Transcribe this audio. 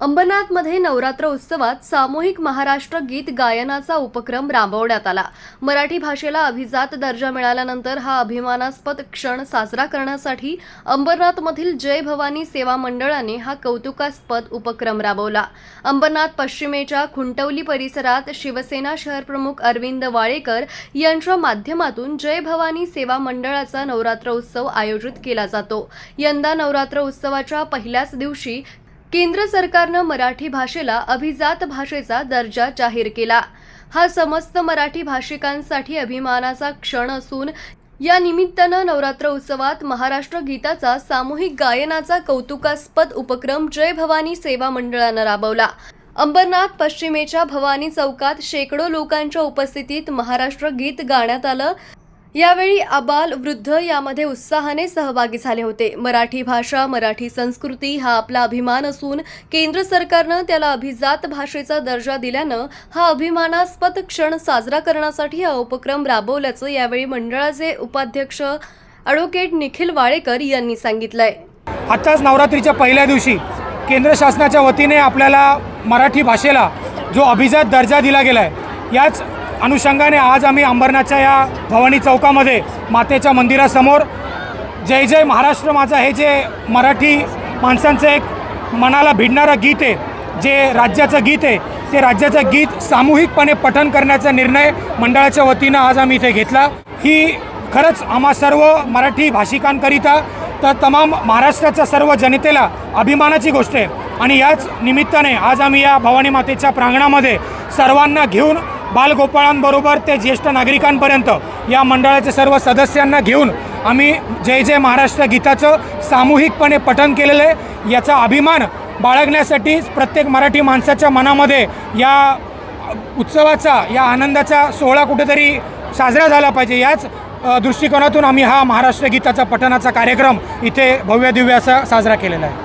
अंबरनाथमध्ये नवरात्र उत्सवात सामूहिक महाराष्ट्र गीत गायनाचा उपक्रम राबवण्यात आला. मराठी भाषेला अभिजात दर्जा मिळाल्यानंतर हा अभिमानास्पद क्षण साजरा करण्यासाठी अंबरनाथमधील जय भवानी सेवा मंडळाने हा कौतुकास्पद उपक्रम राबवला. अंबरनाथ पश्चिमेच्या खुंटवली परिसरात शिवसेना शहरप्रमुख अरविंद वाळेकर यांच्या माध्यमातून जय भवानी सेवा मंडळाचा नवरात्र उत्सव आयोजित केला जातो. यंदा नवरात्र उत्सवाच्या पहिल्याच दिवशी केंद्र सरकारनं मराठी भाषेला अभिजात भाषेचा दर्जा जाहीर केला. हा समस्त मराठी भाषिकांसाठी अभिमानाचा क्षण असून या निमित्तानं नवरात्र उत्सवात महाराष्ट्र गीताचा सामूहिक गायनाचा कौतुकास्पद उपक्रम जय भवानी सेवा मंडळानं राबवला. अंबरनाथ पश्चिमेच्या भवानी चौकात शेकडो लोकांच्या उपस्थितीत महाराष्ट्र गीत गाण्यात आलं. यावेळी आबाल वृद्ध यामध्ये उत्साहाने सहभागी झाले होते. मराठी भाषा मराठी संस्कृती हा आपला अभिमान असून केंद्र सरकारनं त्याला अभिजात भाषेचा दर्जा दिल्यानं हा अभिमानास्पद क्षण साजरा करण्यासाठी हा उपक्रम राबवल्याचं यावेळी मंडळाचे उपाध्यक्ष ॲडव्होकेट निखिल वाळेकर यांनी सांगितलंय. आत्ताच नवरात्रीच्या पहिल्या दिवशी केंद्र शासनाच्या वतीने आपल्याला मराठी भाषेला जो अभिजात दर्जा दिला गेला आहे याच अनुषंगाने आज आम्ही अंबरनाथच्या या भवानी चौकामध्ये मातेच्या मंदिरासमोर जय जय महाराष्ट्र माझा हे जे मराठी माणसांचं एक मनाला भिडणारं गीत आहे जे राज्याचं गीत आहे ते राज्याचं गीत सामूहिकपणे पठण करण्याचा निर्णय मंडळाच्या वतीनं आज आम्ही इथे घेतला. ही खरंच आम्हा सर्व मराठी भाषिकांकरिता तर तमाम महाराष्ट्राच्या सर्व जनतेला अभिमानाची गोष्ट आहे. आणि याच निमित्ताने आज आम्ही या भवानी मातेच्या प्रांगणामध्ये सर्वांना घेऊन बालगोपाळांबरोबर ते ज्येष्ठ नागरिकांपर्यंत या मंडळाच्या सर्व सदस्यांना घेऊन आम्ही जय जय महाराष्ट्र गीताचं सामूहिकपणे पठन केलेलं आहे. याचा अभिमान बाळगण्यासाठी प्रत्येक मराठी माणसाच्या मनामध्ये या उत्सवाचा या आनंदाचा सोहळा कुठेतरी साजरा झाला पाहिजे. याच दृष्टिकोनातून आम्ही हा महाराष्ट्र गीताचा पठणाचा कार्यक्रम इथे भव्य दिव्य असा साजरा केलेला आहे.